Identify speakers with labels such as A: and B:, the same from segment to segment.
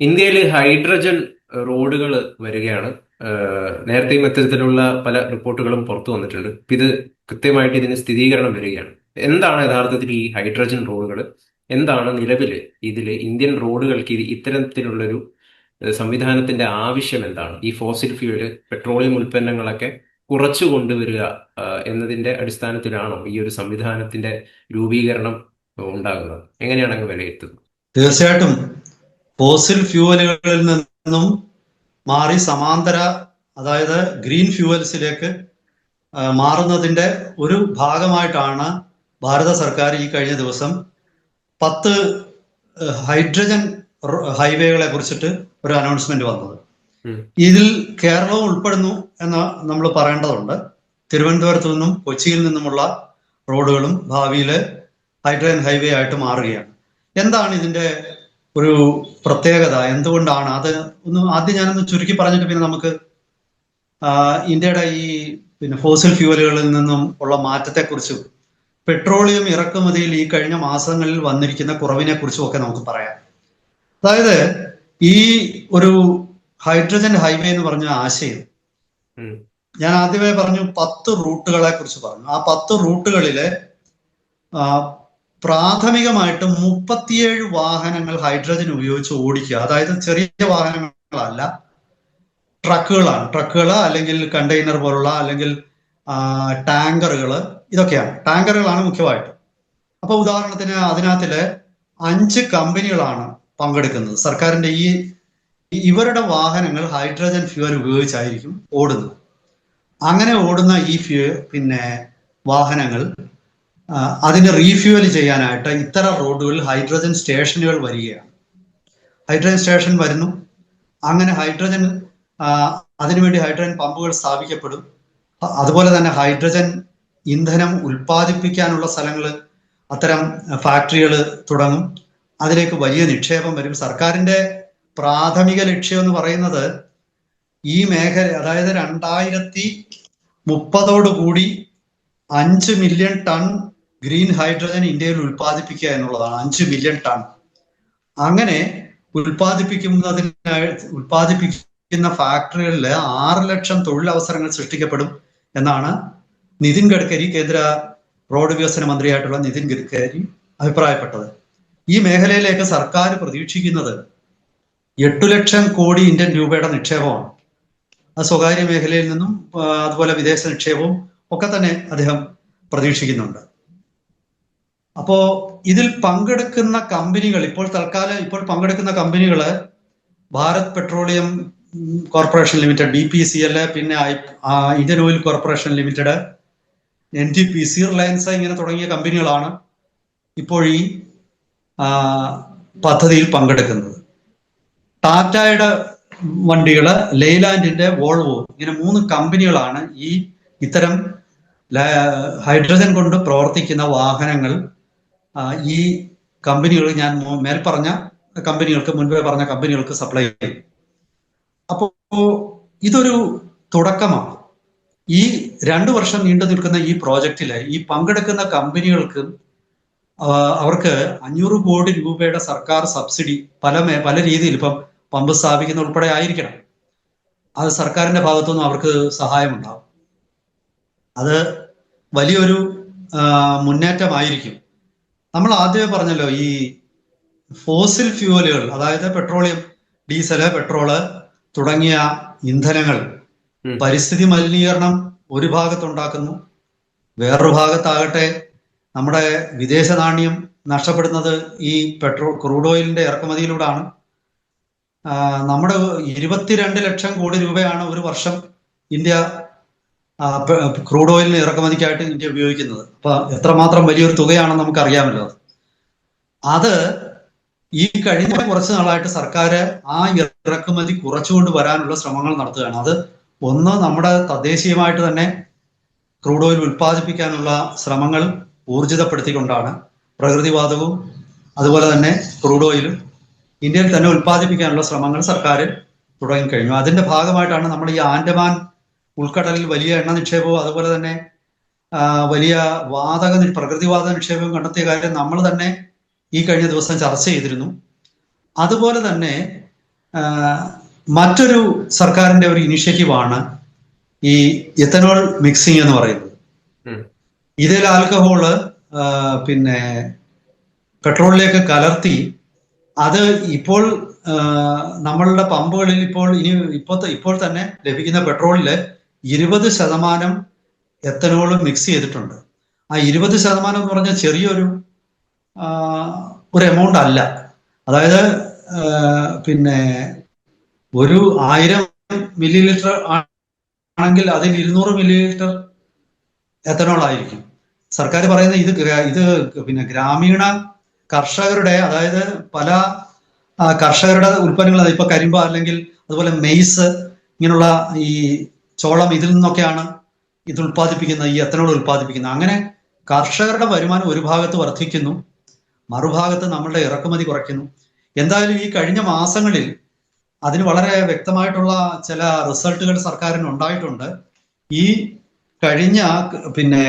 A: ഇന്ത്യയിൽ ഹൈഡ്രജൻ റോഡുകൾ വരികയാണ്. നേരത്തെയും ഇത്തരത്തിലുള്ള പല റിപ്പോർട്ടുകളും പുറത്തു വന്നിട്ടുണ്ട്. ഇത് കൃത്യമായിട്ട് ഇതിന് സ്ഥിരീകരണം വരികയാണ്. എന്താണ് യഥാർത്ഥത്തിൽ ഈ ഹൈഡ്രജൻ റോഡുകൾ എന്താണ് നിലവിൽ ഇതിൽ ഇന്ത്യൻ റോഡുകൾക്ക് ഇത് ഇത്തരത്തിലുള്ളൊരു സംവിധാനത്തിന്റെ ആവശ്യം എന്താണ്? ഈ ഫോസിൽ ഫ്യൂൽ പെട്രോളിയം ഉൽപ്പന്നങ്ങളൊക്കെ കുറച്ചു കൊണ്ടുവരിക എന്നതിന്റെ അടിസ്ഥാനത്തിലാണോ ഈ ഒരു സംവിധാനത്തിന്റെ രൂപീകരണം ഉണ്ടാകുന്നത്? എങ്ങനെയാണ് അങ്ങ് വിലയിരുത്തുന്നത്?
B: തീർച്ചയായിട്ടും. ഫോസിൽ ഫ്യൂവലുകളിൽ നിന്നും മാറി സമാന്തര അതായത് ഗ്രീൻ ഫ്യൂവൽസിലേക്ക് മാറുന്നതിന്റെ ഒരു ഭാഗമായിട്ടാണ് ഭാരത സർക്കാർ ഈ കഴിഞ്ഞ ദിവസം പത്ത് ഹൈഡ്രജൻ ഹൈവേകളെ കുറിച്ചിട്ട് ഒരു അനൗൺസ്മെന്റ് വന്നത്. ഇതിൽ കേരളവും ഉൾപ്പെടുന്നു എന്ന് നമ്മൾ പറയേണ്ടതുണ്ട്. തിരുവനന്തപുരത്ത് നിന്നും കൊച്ചിയിൽ നിന്നുമുള്ള റോഡുകളും ഭാവിയിൽ ഹൈഡ്രജൻ ഹൈവേ ആയിട്ട് മാറുകയാണ്. എന്താണ് ഇതിന്റെ ഒരു പ്രത്യേകത. എന്തുകൊണ്ടാണ്? അത് ഒന്ന് ആദ്യം ഞാനൊന്ന് ചുരുക്കി പറഞ്ഞിട്ട് പിന്നെ നമുക്ക് ഇന്ത്യയുടെ ഈ പിന്നെ ഫോസിൽ ഫ്യൂവലുകളിൽ നിന്നും ഉള്ള മാറ്റത്തെക്കുറിച്ചും പെട്രോളിയം ഇറക്കുമതിയിൽ ഈ കഴിഞ്ഞ മാസങ്ങളിൽ വന്നിരിക്കുന്ന കുറവിനെ കുറിച്ചും ഒക്കെ നമുക്ക് പറയാം. അതായത് ഈ ഒരു ഹൈഡ്രജൻ ഹൈവേ എന്ന് പറഞ്ഞ ആശയം ഞാൻ ആദ്യമേ പറഞ്ഞു പത്ത് റൂട്ടുകളെ കുറിച്ച് പറഞ്ഞു. ആ പത്ത് റൂട്ടുകളിലെ പ്രാഥമികമായിട്ട് മുപ്പത്തിയേഴ് വാഹനങ്ങൾ ഹൈഡ്രജൻ ഉപയോഗിച്ച് ഓടിക്കുക. അതായത് ചെറിയ വാഹനങ്ങളല്ല ട്രക്കുകളാണ്. ട്രക്കുകൾ അല്ലെങ്കിൽ കണ്ടെയ്നർ പോലുള്ള അല്ലെങ്കിൽ ടാങ്കറുകൾ ഇതൊക്കെയാണ്. ടാങ്കറുകളാണ് മുഖ്യമായിട്ട്. അപ്പൊ ഉദാഹരണത്തിന് അതിനകത്തിൽ അഞ്ച് കമ്പനികളാണ് പങ്കെടുക്കുന്നത്. സർക്കാരിന്റെ ഈ ഇവരുടെ വാഹനങ്ങൾ ഹൈഡ്രജൻ ഫ്യൂവൽ ഉപയോഗിച്ചായിരിക്കും ഓടുന്നത്. അങ്ങനെ ഓടുന്ന ഈ ഫ്യൂ പിന്നെ വാഹനങ്ങൾ അതിന് റീഫ്യൂവൽ ചെയ്യാനായിട്ട് ഇത്തരം റോഡുകളിൽ ഹൈഡ്രജൻ സ്റ്റേഷനുകൾ വരികയാണ്. ഹൈഡ്രജൻ സ്റ്റേഷൻ വരുന്നു. അങ്ങനെ ഹൈഡ്രജൻ അതിനുവേണ്ടി ഹൈഡ്രജൻ പമ്പുകൾ സ്ഥാപിക്കപ്പെടും. അതുപോലെ തന്നെ ഹൈഡ്രജൻ ഇന്ധനം ഉൽപ്പാദിപ്പിക്കാനുള്ള സ്ഥലങ്ങൾ അത്തരം ഫാക്ടറികൾ തുടങ്ങും. അതിലേക്ക് വലിയ നിക്ഷേപം വരും. സർക്കാരിന്റെ പ്രാഥമിക ലക്ഷ്യം എന്ന് പറയുന്നത് ഈ മേഖല അതായത് രണ്ടായിരത്തി മുപ്പതോടു കൂടി അഞ്ച് മില്യൺ ടൺ ഗ്രീൻ ഹൈഡ്രജൻ ഇന്ത്യയിൽ ഉൽപ്പാദിപ്പിക്കുക എന്നുള്ളതാണ്. അഞ്ച് മില്യൺ ടൺ അങ്ങനെ ഉൽപ്പാദിപ്പിക്കുന്നതിനായി ഉൽപ്പാദിപ്പിക്കുന്ന ഫാക്ടറികളിൽ ആറ് ലക്ഷം തൊഴിലവസരങ്ങൾ സൃഷ്ടിക്കപ്പെടും എന്നാണ് നിതിൻ ഗഡ്കരി കേന്ദ്ര റോഡ് വികസന മന്ത്രിയായിട്ടുള്ള നിതിൻ ഗഡ്കരി അഭിപ്രായപ്പെട്ടത്. ഈ മേഖലയിലേക്ക് സർക്കാർ പ്രതീക്ഷിക്കുന്നത് എട്ടു ലക്ഷം കോടി ഇന്ത്യൻ രൂപയുടെ നിക്ഷേപമാണ്. അത് സ്വകാര്യ മേഖലയിൽ നിന്നും അതുപോലെ വിദേശ നിക്ഷേപവും ഒക്കെ തന്നെ അദ്ദേഹം പ്രതീക്ഷിക്കുന്നുണ്ട്. അപ്പോ ഇതിൽ പങ്കെടുക്കുന്ന കമ്പനികൾ ഇപ്പോൾ തൽക്കാലം ഇപ്പോൾ പങ്കെടുക്കുന്ന കമ്പനികൾ Bharat petroleum corporation limited B P C L പിന്നെ Indian oil corporation limited N T P C Reliance ഇങ്ങനെ തുടങ്ങിയ കമ്പനികളാണ് ഇപ്പോൾ ഈ പദ്ധതിയിൽ പങ്കെടുക്കുന്നത്. ടാറ്റയുടെ വണ്ടികൾ ലെയ്ലാൻഡിന്റെ വോൾവോ ഇങ്ങനെ മൂന്ന് കമ്പനികളാണ് ഈ ഇത്തരം ഹൈഡ്രജൻ കൊണ്ട് പ്രവർത്തിക്കുന്ന വാഹനങ്ങൾ ഈ കമ്പനികൾ ഞാൻ മേൽ പറഞ്ഞ കമ്പനികൾക്ക് മുൻപേ പറഞ്ഞ കമ്പനികൾക്ക് സപ്ലൈ ചെയ്യും. അപ്പോ ഇതൊരു തുടക്കമാണ്. ഈ രണ്ടു വർഷം നീണ്ടു നിൽക്കുന്ന ഈ പ്രോജക്റ്റിൽ ഈ പങ്കെടുക്കുന്ന കമ്പനികൾക്ക് അവർക്ക് അഞ്ഞൂറ് കോടി രൂപയുടെ സർക്കാർ സബ്സിഡി പല പല രീതിയിൽ ഇപ്പം പമ്പ് സ്ഥാപിക്കുന്ന ഉൾപ്പെടെ ആയിരിക്കണം. അത് സർക്കാരിന്റെ ഭാഗത്തുനിന്നും അവർക്ക് സഹായം ഉണ്ടാവും അത് വലിയൊരു മുന്നേറ്റമായിരിക്കും. നമ്മൾ ആദ്യമേ പറഞ്ഞല്ലോ ഈ ഫോസിൽ ഫ്യൂവലുകൾ അതായത് പെട്രോളിയം ഡീസൽ പെട്രോൾ തുടങ്ങിയ ഇന്ധനങ്ങൾ പരിസ്ഥിതി മലിനീകരണം ഒരു ഭാഗത്തുണ്ടാക്കുന്നു. വേറൊരു ഭാഗത്താകട്ടെ നമ്മുടെ വിദേശ നാണ്യം നഷ്ടപ്പെടുന്നത് ഈ പെട്രോൾ ക്രൂഡ് ഓയിലിന്റെ ഇറക്കുമതിയിലൂടെയാണ്. നമ്മുടെ ഇരുപത്തിരണ്ട് ലക്ഷം കോടി രൂപയാണ് ഒരു വർഷം ഇന്ത്യ ക്രൂഡ് ഓയിലിന് ഇറക്കുമതിക്കായിട്ട് ഇന്ത്യ ഉപയോഗിക്കുന്നത്. അപ്പൊ എത്രമാത്രം വലിയൊരു തുകയാണെന്ന് നമുക്ക് അറിയാമല്ലോ അത്. ഈ കഴിഞ്ഞ കുറച്ച് നാളായിട്ട് സർക്കാർ ആ ഇറക്കുമതി കുറച്ചുകൊണ്ട് വരാനുള്ള ശ്രമങ്ങൾ നടത്തുകയാണ്. അത് ഒന്ന് നമ്മുടെ തദ്ദേശീയമായിട്ട് തന്നെ ക്രൂഡ് ഓയിൽ ഉൽപ്പാദിപ്പിക്കാനുള്ള ശ്രമങ്ങൾ ഊർജിതപ്പെടുത്തിക്കൊണ്ടാണ് പ്രകൃതിവാതകവും അതുപോലെ തന്നെ ക്രൂഡ് ഓയിലും ഇന്ത്യയിൽ തന്നെ ഉൽപ്പാദിപ്പിക്കാനുള്ള ശ്രമങ്ങൾ സർക്കാർ തുടങ്ങിക്കഴിഞ്ഞു അതിന്റെ ഭാഗമായിട്ടാണ് നമ്മൾ ഈ ആൻഡമാൻ ഉൾക്കടലിൽ വലിയ എണ്ണ നിക്ഷേപവും അതുപോലെ തന്നെ വലിയ വാതക പ്രകൃതിവാതക നിക്ഷേപവും കണ്ടെത്തിയ കാര്യം നമ്മൾ തന്നെ ഈ കഴിഞ്ഞ ദിവസം ചർച്ച ചെയ്തിരുന്നു. അതുപോലെ തന്നെ മറ്റൊരു സർക്കാരിന്റെ ഒരു ഇനിഷ്യേറ്റീവാണ് ഈ എത്തനോൾ മിക്സിംഗ് എന്ന് പറയുന്നത്. ഇതിൽ ആൽക്കഹോൾ പിന്നെ പെട്രോളിലേക്ക് കലർത്തി അത് ഇപ്പോൾ നമ്മളുടെ പമ്പുകളിൽ ഇപ്പോൾ ഇനി ഇപ്പോൾ ഇപ്പോൾ തന്നെ ലഭിക്കുന്ന പെട്രോളിൽ ഇരുപത് ശതമാനം എത്തനോളും മിക്സ് ചെയ്തിട്ടുണ്ട്. ആ ഇരുപത് ശതമാനം എന്ന് പറഞ്ഞാൽ ചെറിയൊരു ഒരു എമൗണ്ട് അല്ല. അതായത് പിന്നെ ഒരു ആയിരം മില്ലി ലിറ്റർ ആണെങ്കിൽ അതിൽ ഇരുന്നൂറ് മില്ലി ലിറ്റർ എത്തനോൾ ആയിരിക്കും. സർക്കാർ പറയുന്ന ഇത് ഇത് പിന്നെ ഗ്രാമീണ കർഷകരുടെ അതായത് പല കർഷകരുടെ ഉൽപ്പന്നങ്ങൾ ഇപ്പൊ കരിമ്പ അല്ലെങ്കിൽ അതുപോലെ മെയ്സ് ഇങ്ങനെയുള്ള ഈ ചോളം ഇതിൽ നിന്നൊക്കെയാണ് ഇത് ഉൽപ്പാദിപ്പിക്കുന്നത് ഈ എത്തനോൾ ഉൽപ്പാദിപ്പിക്കുന്നത്. അങ്ങനെ കർഷകരുടെ വരുമാനം ഒരു ഭാഗത്ത് വർദ്ധിക്കുന്നു മറുഭാഗത്ത് നമ്മളുടെ ഇറക്കുമതി കുറയ്ക്കുന്നു. എന്തായാലും ഈ കഴിഞ്ഞ മാസങ്ങളിൽ അതിന് വളരെ വ്യക്തമായിട്ടുള്ള ചില റിസൾട്ടുകൾ സർക്കാരിന് ഉണ്ടായിട്ടുണ്ട്. ഈ കഴിഞ്ഞ പിന്നെ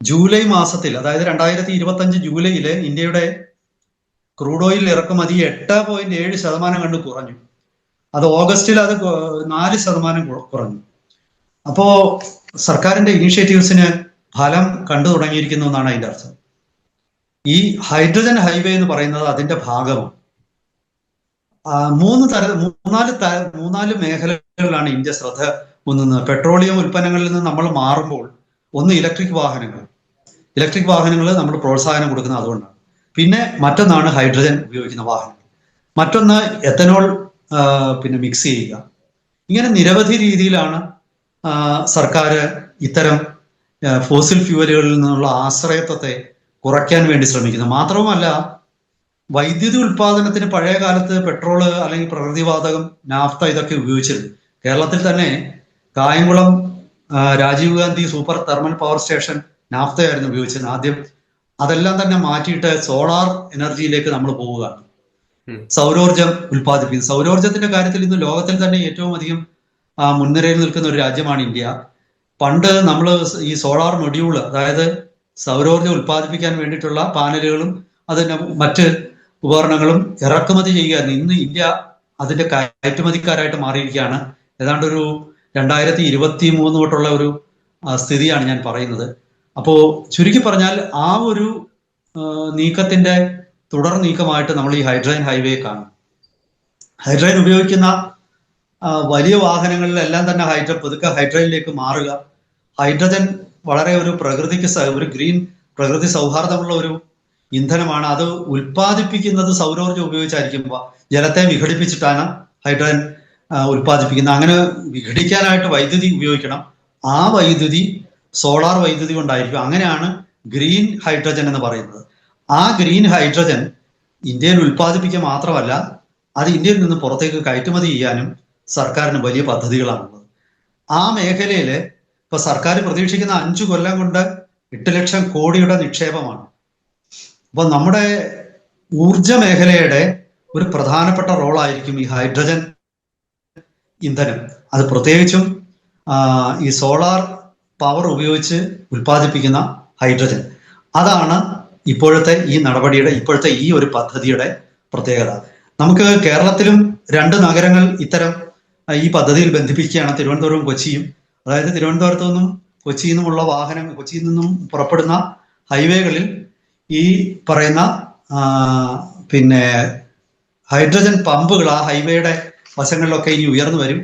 B: ജൂലൈ മാസത്തിൽ അതായത് രണ്ടായിരത്തി ഇരുപത്തി അഞ്ച് ജൂലൈയിൽ ഇന്ത്യയുടെ ക്രൂഡ് ഓയിൽ ഇറക്കുമതി എട്ട് പോയിന്റ് ഏഴ് ശതമാനം കണ്ട് കുറഞ്ഞു. അത് ഓഗസ്റ്റിൽ അത് നാല് ശതമാനം കുറഞ്ഞു. അപ്പോ സർക്കാരിന്റെ ഇനീഷ്യേറ്റീവ്സിന് ഫലം കണ്ടു തുടങ്ങിയിരിക്കുന്നു എന്നാണ് അതിന്റെ അർത്ഥം. ഈ ഹൈഡ്രജൻ ഹൈവേ എന്ന് പറയുന്നത് അതിന്റെ ഭാഗമാണ് മൂന്ന് തര മൂന്നാൽ മൂന്നാൽ മേഖലകളിലാണ് ഇന്ത്യ ശ്രദ്ധ ഒന്നുന്നത് പെട്രോളിയം ഉൽപ്പന്നങ്ങളിൽ നിന്ന് നമ്മൾ മാറുമ്പോൾ ഒന്ന് ഇലക്ട്രിക് വാഹനങ്ങൾ. ഇലക്ട്രിക് വാഹനങ്ങൾ നമ്മൾ പ്രോത്സാഹനം കൊടുക്കുന്നത് അതുകൊണ്ടാണ്. പിന്നെ മറ്റൊന്നാണ് ഹൈഡ്രജൻ ഉപയോഗിക്കുന്ന വാഹനങ്ങൾ. മറ്റൊന്ന് എത്തനോൾ പിന്നെ മിക്സ് ചെയ്യുക. ഇങ്ങനെ നിരവധി രീതിയിലാണ് സർക്കാർ ഇത്തരം ഫോസിൽ ഫ്യൂവലുകളിൽ നിന്നുള്ള ആശ്രയത്വത്തെ കുറയ്ക്കാൻ വേണ്ടി ശ്രമിക്കുന്നത് മാത്രവുമല്ല വൈദ്യുതി ഉൽപാദനത്തിന് പഴയ കാലത്ത് പെട്രോൾ അല്ലെങ്കിൽ പ്രകൃതിവാതകം നാഫ്ത ഇതൊക്കെ ഉപയോഗിച്ചിരുന്നു. കേരളത്തിൽ തന്നെ Kayamkulam Rajiv Gandhi super thermal power station നാഫ്തയായിരുന്നു ഉപയോഗിച്ചത് ആദ്യം അതെല്ലാം തന്നെ മാറ്റിയിട്ട് സോളാർ എനർജിയിലേക്ക് നമ്മൾ പോവുകയാണ്. സൗരോർജം ഉൽപ്പാദിപ്പിക്കുന്നത് സൗരോർജത്തിന്റെ കാര്യത്തിൽ ഇന്ന് ലോകത്തിൽ തന്നെ ഏറ്റവും അധികം ആ, മുൻനിരയിൽ നിൽക്കുന്ന ഒരു രാജ്യമാണ് ഇന്ത്യ. പണ്ട് നമ്മൾ ഈ സോളാർ മൊഡ്യൂൾ അതായത് സൗരോർജം ഉൽപ്പാദിപ്പിക്കാൻ വേണ്ടിയിട്ടുള്ള പാനലുകളും അതിന് മറ്റ് ഉപകരണങ്ങളും ഇറക്കുമതി ചെയ്യുകയായിരുന്നു. ഇന്ന് ഇന്ത്യ അതിന്റെ കയറ്റുമതിക്കാരായിട്ട് മാറിയിരിക്കുകയാണ്. ഏതാണ്ട് ഒരു രണ്ടായിരത്തി ഇരുപത്തി മൂന്ന് തൊട്ടുള്ള ഒരു സ്ഥിതിയാണ് ഞാൻ പറയുന്നത്. അപ്പോ ചുരുക്കി പറഞ്ഞാൽ ആ ഒരു നീക്കത്തിന്റെ തുടർ നീക്കമായിട്ട് നമ്മൾ ഈ ഹൈഡ്രൈൻ ഹൈവേ കാണും. ഹൈഡ്രൈൻ ഉപയോഗിക്കുന്ന വലിയ വാഹനങ്ങളിലെല്ലാം തന്നെ ഹൈഡ്ര പുതുക്കെ ഹൈഡ്രജനിലേക്ക് മാറുക. ഹൈഡ്രജൻ വളരെ ഒരു പ്രകൃതിക്ക് ഒരു ഗ്രീൻ പ്രകൃതി സൗഹാർദ്ദമുള്ള ഒരു ഇന്ധനമാണ്. അത് ഉൽപ്പാദിപ്പിക്കുന്നത് സൗരോർജം ഉപയോഗിച്ചായിരിക്കും. ജലത്തെ വിഘടിപ്പിച്ചിട്ടാണ് ഹൈഡ്രജൻ ഉൽപ്പാദിപ്പിക്കുന്നത്. അങ്ങനെ വിഘടിക്കാനായിട്ട് വൈദ്യുതി ഉപയോഗിക്കണം. ആ വൈദ്യുതി സോളാർ വൈദ്യുതി കൊണ്ടായിരിക്കും. അങ്ങനെയാണ് ഗ്രീൻ ഹൈഡ്രജൻ എന്ന് പറയുന്നത്. ആ ഗ്രീൻ ഹൈഡ്രജൻ ഇന്ത്യയിൽ ഉൽപ്പാദിപ്പിക്കുക മാത്രമല്ല അത് ഇന്ത്യയിൽ നിന്ന് പുറത്തേക്ക് കയറ്റുമതി ചെയ്യാനും സർക്കാരിന് വലിയ പദ്ധതികളാണുള്ളത്. ആ മേഖലയിൽ ഇപ്പൊ സർക്കാർ പ്രതീക്ഷിക്കുന്ന അഞ്ചു കൊല്ലം കൊണ്ട് എട്ട് ലക്ഷം കോടിയുടെ നിക്ഷേപമാണ്. അപ്പൊ നമ്മുടെ ഊർജ മേഖലയുടെ ഒരു പ്രധാനപ്പെട്ട റോളായിരിക്കും ഈ ഹൈഡ്രജൻ ഇന്ധനം. അത് പ്രത്യേകിച്ചും ഈ സോളാർ പവർ ഉപയോഗിച്ച് ഉൽപ്പാദിപ്പിക്കുന്ന ഹൈഡ്രജൻ. അതാണ് ഇപ്പോഴത്തെ ഈ നടപടിയുടെ ഇപ്പോഴത്തെ ഈ ഒരു പദ്ധതിയുടെ പ്രത്യേകത. നമുക്ക് കേരളത്തിലും രണ്ട് നഗരങ്ങൾ ഇത്തരം ഈ പദ്ധതിയിൽ ബന്ധിപ്പിക്കുകയാണ് തിരുവനന്തപുരവും കൊച്ചിയും. അതായത് തിരുവനന്തപുരത്തു നിന്നും കൊച്ചിയിൽ നിന്നുമുള്ള വാഹനം കൊച്ചിയിൽ നിന്നും പുറപ്പെടുന്ന ഹൈവേകളിൽ ഈ പറയുന്ന പിന്നെ ഹൈഡ്രജൻ പമ്പുകൾ ആ ഹൈവേയുടെ വശങ്ങളിലൊക്കെ ഇനി ഉയർന്നു വരും.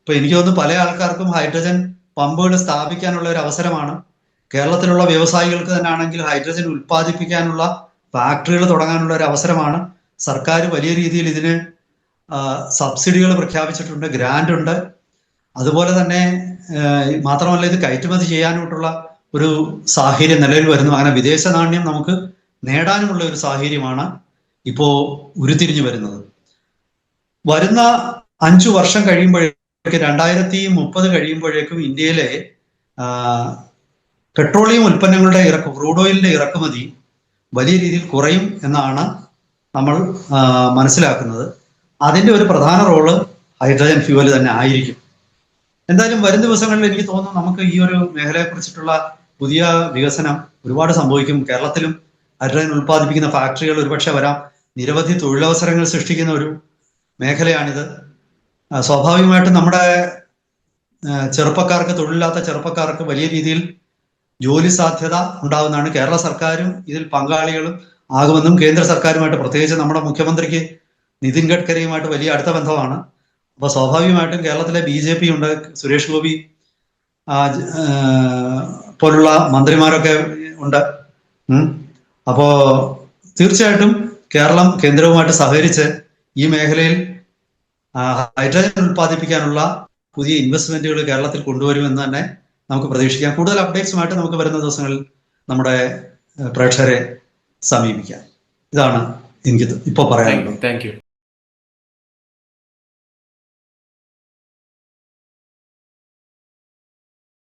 B: ഇപ്പൊ എനിക്ക് തോന്നുന്നു പല ആൾക്കാർക്കും ഹൈഡ്രജൻ പമ്പുകൾ സ്ഥാപിക്കാനുള്ള ഒരു അവസരമാണ്. കേരളത്തിലുള്ള വ്യവസായികൾക്ക് തന്നെ ആണെങ്കിൽ ഹൈഡ്രജൻ ഉൽപ്പാദിപ്പിക്കാനുള്ള ഫാക്ടറികൾ തുടങ്ങാനുള്ള ഒരു അവസരമാണ്. സർക്കാർ വലിയ രീതിയിൽ ഇതിന് സബ്സിഡികൾ പ്രഖ്യാപിച്ചിട്ടുണ്ട് ഗ്രാൻഡ് ഉണ്ട്. അതുപോലെ തന്നെ മാത്രമല്ല ഇത് കയറ്റുമതി ചെയ്യാനായിട്ടുള്ള ഒരു സാഹചര്യം നിലവിൽ വരുന്നു. അങ്ങനെ വിദേശ നാണ്യം നമുക്ക് നേടാനുമുള്ള ഒരു സാഹചര്യമാണ് ഇപ്പോ ഉരുത്തിരിഞ്ഞു വരുന്നത്. വരുന്ന അഞ്ചു വർഷം കഴിയുമ്പോഴേക്ക് രണ്ടായിരത്തി മുപ്പത് കഴിയുമ്പോഴേക്കും ഇന്ത്യയിലെ പെട്രോളിയം ഉൽപ്പന്നങ്ങളുടെ ഇറക്ക് ക്രൂഡ് ഓയിലിന്റെ ഇറക്കുമതി വലിയ രീതിയിൽ കുറയും എന്നാണ് നമ്മൾ മനസ്സിലാക്കുന്നത്. അതിന്റെ ഒരു പ്രധാന റോൾ ഹൈഡ്രജൻ ഫ്യൂവൽ തന്നെ ആയിരിക്കും. എന്തായാലും വരും ദിവസങ്ങളിൽ എനിക്ക് തോന്നുന്നു നമുക്ക് ഈ ഒരു മേഖലയെ കുറിച്ചിട്ടുള്ള പുതിയ വികസനം ഒരുപാട് സംഭവിക്കും. കേരളത്തിലും ഹൈഡ്രജൻ ഉൽപ്പാദിപ്പിക്കുന്ന ഫാക്ടറികൾ ഒരുപക്ഷെ വരാം. നിരവധി തൊഴിലവസരങ്ങൾ സൃഷ്ടിക്കുന്ന ഒരു മേഖലയാണിത്. സ്വാഭാവികമായിട്ടും നമ്മുടെ ചെറുപ്പക്കാർക്ക് തൊഴിലില്ലാത്ത ചെറുപ്പക്കാർക്ക് വലിയ രീതിയിൽ ജോലി സാധ്യത ഉണ്ടാകുന്നതാണ് കേരള സർക്കാരും ഇതിൽ പങ്കാളികളും ആകുമെന്നും കേന്ദ്ര സർക്കാരുമായിട്ട് പ്രത്യേകിച്ച് നമ്മുടെ മുഖ്യമന്ത്രിക്ക് നിതിൻ ഗഡ്കരിയുമായിട്ട് വലിയ അടുത്ത ബന്ധമാണ്. അപ്പൊ സ്വാഭാവികമായിട്ടും കേരളത്തിലെ ബി ജെ പി ഉണ്ട്. സുരേഷ് ഗോപി പോലുള്ള മന്ത്രിമാരൊക്കെ ഉണ്ട്. അപ്പോ തീർച്ചയായിട്ടും കേരളം കേന്ദ്രവുമായിട്ട് സഹകരിച്ച് ഈ മേഖലയിൽ ഹൈഡ്രജൻ ഉൽപ്പാദിപ്പിക്കാനുള്ള പുതിയ ഇൻവെസ്റ്റ്മെന്റുകൾ കേരളത്തിൽ കൊണ്ടുവരുമെന്ന് തന്നെ നമുക്ക് പ്രതീക്ഷിക്കാം. കൂടുതൽ അപ്ഡേറ്റ്സുമായിട്ട് നമുക്ക് വരുന്ന ദിവസങ്ങളിൽ നമ്മുടെ പ്രേക്ഷകരെ സമീപിക്കാം. ഇതാണ് എനിക്ക് ഇപ്പോൾ പറയാനുള്ളത്.
A: Thank you.